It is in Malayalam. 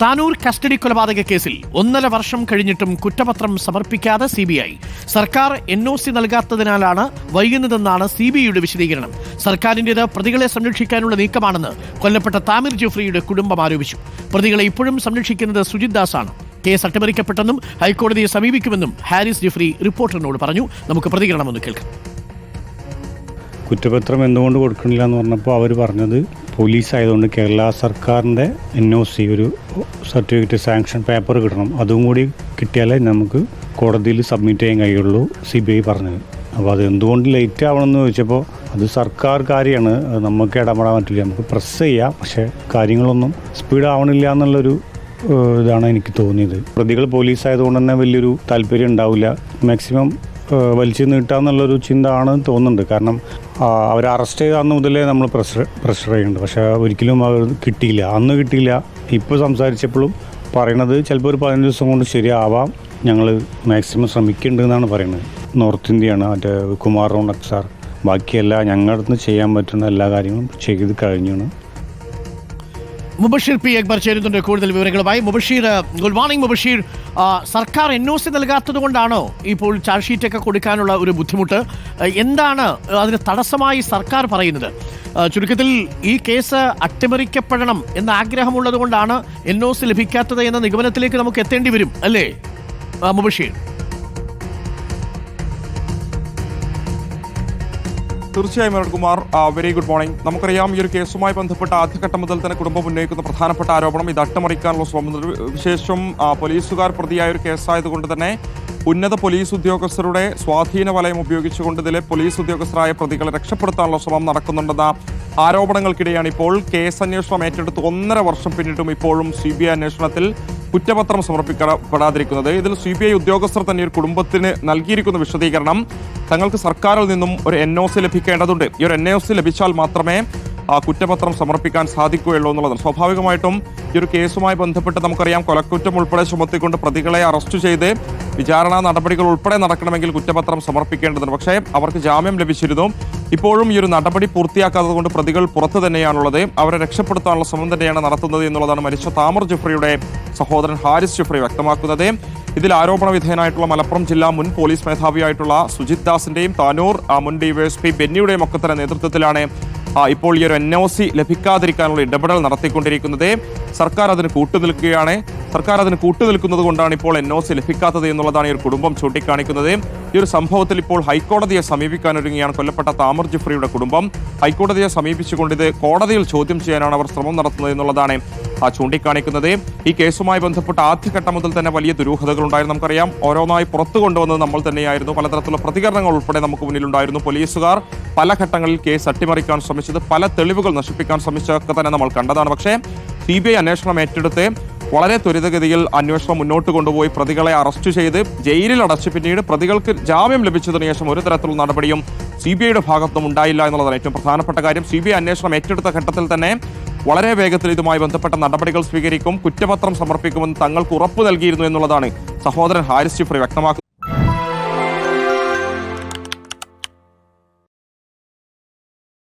താനൂർ കസ്റ്റഡി കൊലപാതക കേസിൽ ഒന്നര വർഷം കഴിഞ്ഞിട്ടും കുറ്റപത്രം സമർപ്പിക്കാതെ സി ബി ഐ. സർക്കാർ എൻ ഒ സി നൽകാത്തതിനാലാണ് വൈകുന്നതെന്നാണ് സി ബി ഐയുടെ വിശദീകരണം. സർക്കാരിന്റേത് പ്രതികളെ സംരക്ഷിക്കാനുള്ള നീക്കമാണെന്ന് കൊല്ലപ്പെട്ട താമിർ ജോഫ്രിയുടെ കുടുംബം ആരോപിച്ചു. പ്രതികളെ ഇപ്പോഴും സംരക്ഷിക്കുന്നത് സുജിത് ദാസാണ്. കേസ് അട്ടിമറിക്കപ്പെട്ടെന്നും ഹൈക്കോടതിയെ സമീപിക്കുമെന്നും ഹാരിസ് ജെഫ്രി റിപ്പോർട്ടറിനോട് പറഞ്ഞു. നമുക്ക് പ്രതികരണം ഒന്ന് കേൾക്കാം. കുറ്റപത്രം എന്തുകൊണ്ട് കൊടുക്കണില്ല എന്ന് പറഞ്ഞപ്പോൾ അവർ പറഞ്ഞത് പോലീസ് ആയതുകൊണ്ട് കേരള സർക്കാരിന്റെ എൻ ഒ സി ഒരു സർട്ടിഫിക്കറ്റ് സാങ്ഷൻ പേപ്പർ കിട്ടണം. അതും കൂടി കിട്ടിയാലേ നമുക്ക് കോടതിയിൽ സബ്മിറ്റ് ചെയ്യാൻ കഴിയുള്ളൂ സി ബി ഐ പറഞ്ഞത്. അപ്പോൾ അത് എന്തുകൊണ്ട് ലേറ്റ് ആവണമെന്ന് ചോദിച്ചപ്പോൾ അത് സർക്കാർ കാര്യമാണ്. നമുക്ക് ഇടപെടാൻ പറ്റില്ല. നമുക്ക് പ്രസ് ചെയ്യാം. പക്ഷേ കാര്യങ്ങളൊന്നും സ്പീഡ് ആവണില്ല എന്നുള്ളൊരു ഇതാണ് എനിക്ക് തോന്നിയത്. പ്രതികൾ പോലീസ് ആയതുകൊണ്ട് തന്നെ വലിയൊരു താല്പര്യം ഉണ്ടാവില്ല. മാക്സിമം വലിച്ചു നീട്ടാന്നുള്ളൊരു ചിന്ത ആണ് തോന്നുന്നുണ്ട്. കാരണം അവർ അറസ്റ്റ് ചെയ്ത അന്ന് മുതലേ നമ്മൾ പ്രഷർ പ്രഷർ ചെയ്യുന്നുണ്ട്. പക്ഷേ ഒരിക്കലും അവർ കിട്ടിയില്ല. അന്ന് കിട്ടിയില്ല. ഇപ്പോൾ സംസാരിച്ചപ്പോഴും പറയണത് ചിലപ്പോൾ ഒരു പതിനഞ്ച് ദിവസം കൊണ്ട് ശരിയാവാം. ഞങ്ങൾ മാക്സിമം ശ്രമിക്കുന്നുണ്ടെന്നാണ് പറയുന്നത് നോർത്ത് ഇന്ത്യയാണ് മറ്റേ കുമാർ റോണക് സാർ. ബാക്കിയെല്ലാം ഞങ്ങളുടെ അടുത്ത് ചെയ്യാൻ പറ്റുന്ന എല്ലാ കാര്യങ്ങളും ചെയ്ത് കഴിഞ്ഞാണ് മുബഷീർ പി. അക്ബർ ചേരുന്നുണ്ട് കൂടുതൽ വിവരങ്ങളുമായി. Mubasheer good morning Mubasheer. സർക്കാർ എൻ ഒ സി നൽകാത്തത് കൊണ്ടാണോ ഇപ്പോൾ ചാർജ് ഷീറ്റ് ഒക്കെ കൊടുക്കാനുള്ള ഒരു ബുദ്ധിമുട്ട്? എന്താണ് അതിന് തടസ്സമായി സർക്കാർ പറയുന്നത്? ചുരുക്കത്തിൽ ഈ കേസ് അട്ടിമറിക്കപ്പെടണം എന്ന ആഗ്രഹമുള്ളത് കൊണ്ടാണ് എൻ ഒ സി ലഭിക്കാത്തത് എന്ന നിഗമനത്തിലേക്ക് നമുക്ക് എത്തേണ്ടി വരും അല്ലേ? മുബഷീർ. തീർച്ചയായും Arun Kumar very good morning നമുക്കറിയാം ഈ ഒരു കേസുമായി ബന്ധപ്പെട്ട ആദ്യഘട്ടം മുതൽ തന്നെ കുടുംബം ഉന്നയിക്കുന്ന പ്രധാനപ്പെട്ട ആരോപണം ഇത് അട്ടിമറിക്കാനുള്ള ശ്രമം വിശേഷം പോലീസുകാർ പ്രതിയായ ഒരു കേസായതുകൊണ്ട് തന്നെ ഉന്നത പോലീസ് ഉദ്യോഗസ്ഥരുടെ സ്വാധീന വലയം ഉപയോഗിച്ചുകൊണ്ട് ഇതിലെ പോലീസ് ഉദ്യോഗസ്ഥരായ പ്രതികളെ രക്ഷപ്പെടുത്താനുള്ള ശ്രമം നടക്കുന്നുണ്ടെന്ന ആരോപണങ്ങൾക്കിടെയാണ് ഇപ്പോൾ കേസ് അന്വേഷണം ഏറ്റെടുത്ത് ഒന്നര വർഷം പിന്നിട്ടും ഇപ്പോഴും സി ബി ഐ അന്വേഷണത്തിൽ കുറ്റപത്രം സമർപ്പിക്കപ്പെടാതിരിക്കുന്നത് ഇതിൽ സി ബി ഐ ഉദ്യോഗസ്ഥർ തന്നെ ഒരു കുടുംബത്തിന് നൽകിയിരിക്കുന്ന വിശദീകരണം തങ്ങൾക്ക് സർക്കാരിൽ നിന്നും ഒരു എൻ ഒ സി ലഭിക്കേണ്ടതുണ്ട്. ഈ ഒരു എൻ ഒ സി ലഭിച്ചാൽ മാത്രമേ ആ കുറ്റപത്രം സമർപ്പിക്കാൻ സാധിക്കുകയുള്ളൂ എന്നുള്ളതാണ്. സ്വാഭാവികമായിട്ടും ഈ ഒരു കേസുമായി ബന്ധപ്പെട്ട് നമുക്കറിയാം കൊലക്കുറ്റം ഉൾപ്പെടെ ചുമത്തിക്കൊണ്ട് പ്രതികളെ അറസ്റ്റ് ചെയ്ത് വിചാരണ നടപടികൾ ഉൾപ്പെടെ നടക്കണമെങ്കിൽ കുറ്റപത്രം സമർപ്പിക്കേണ്ടതുണ്ട്. പക്ഷേ അവർക്ക് ജാമ്യം ലഭിച്ചിരുന്നു. ഇപ്പോഴും ഈ ഒരു നടപടി പൂർത്തിയാക്കാത്തത് കൊണ്ട് പ്രതികൾ പുറത്തു തന്നെയാണുള്ളത്. അവരെ രക്ഷപ്പെടുത്താനുള്ള ശ്രമം തന്നെയാണ് നടത്തുന്നത് എന്നുള്ളതാണ് മരിച്ച താമർ ജുഫ്രിയുടെ സഹോദരൻ ഹാരിസ് ജുഫ്രി വ്യക്തമാക്കുന്നത്. ഇതിൽ ആരോപണ വിധേയനായിട്ടുള്ള മലപ്പുറം ജില്ലാ മുൻ പോലീസ് മേധാവിയായിട്ടുള്ള സുജിത് ദാസിന്റെയും താനൂർ മുൻ ഡിവൈഎസ്പി ബെന്നിയുടെയും ഒക്കെ തന്നെ നേതൃത്വത്തിലാണ് ഇപ്പോൾ ഈ ഒരു എൻ ഒ സി ലഭിക്കാതിരിക്കാനുള്ള ഇടപെടൽ നടത്തിക്കൊണ്ടിരിക്കുന്നത്. സർക്കാർ അതിന് കൂട്ടുനിൽക്കുകയാണ്. സർക്കാർ അതിന് കൂട്ടുനിൽക്കുന്നത് കൊണ്ടാണ് ഇപ്പോൾ എൻ ഒ സി ലഭിക്കാത്തത് എന്നുള്ളതാണ് ഈ ഒരു കുടുംബം ചൂണ്ടിക്കാണിക്കുന്നത്. ഈ ഒരു സംഭവത്തിൽ ഇപ്പോൾ ഹൈക്കോടതിയെ സമീപിക്കാനൊരുങ്ങിയാണ് കൊല്ലപ്പെട്ട താമർ ജിഫ്രിയുടെ കുടുംബം. ഹൈക്കോടതിയെ സമീപിച്ചുകൊണ്ട് ഇത് കോടതിയിൽ ചോദ്യം ചെയ്യാനാണ് അവർ ശ്രമം നടത്തുന്നത് എന്നുള്ളതാണ് ചൂണ്ടിക്കാണിക്കുന്നത്. ഈ കേസുമായി ബന്ധപ്പെട്ട ആദ്യഘട്ടം മുതൽ തന്നെ വലിയ ദുരൂഹതകൾ ഉണ്ടായിരുന്നു നമുക്കറിയാം. ഓരോന്നായി പുറത്തു കൊണ്ടുവന്നത് നമ്മൾ തന്നെയായിരുന്നു. പലതരത്തിലുള്ള പ്രതികരണങ്ങൾ ഉൾപ്പെടെ നമുക്ക് മുന്നിലുണ്ടായിരുന്നു. പോലീസുകാർ പല ഘട്ടങ്ങളിൽ കേസ് അട്ടിമറിക്കാൻ ശ്രമിച്ചത് പല തെളിവുകൾ നശിപ്പിക്കാൻ ശ്രമിച്ചതൊക്കെ തന്നെ നമ്മൾ കണ്ടതാണ്. പക്ഷേ സി ബി ഐ അന്വേഷണം ഏറ്റെടുത്ത് വളരെ ത്വരിതഗതിയിൽ അന്വേഷണം മുന്നോട്ട് കൊണ്ടുപോയി പ്രതികളെ അറസ്റ്റ് ചെയ്ത് ജയിലിൽ അടച്ച് പിന്നീട് പ്രതികൾക്ക് ജാമ്യം ലഭിച്ചതിനു ശേഷം ഒരു തരത്തിലുള്ള നടപടിയും സി ബി ഐയുടെ ഭാഗത്തും ഉണ്ടായില്ല എന്നുള്ളതാണ് ഏറ്റവും പ്രധാനപ്പെട്ട കാര്യം. സി ബി ഐ അന്വേഷണം ഏറ്റെടുത്ത ഘട്ടത്തിൽ തന്നെ വളരെ വേഗത്തിൽ ഇതുമായി ബന്ധപ്പെട്ട നടപടികൾ സ്വീകരിക്കും കുറ്റപത്രം സമർപ്പിക്കുമെന്ന് തങ്ങൾക്ക് ഉറപ്പ് നൽകിയിരുന്നു എന്നുള്ളതാണ്. സഹോദരൻ ഹാരിസ് ജിഫ്രി വ്യക്തമാക്കുന്നത്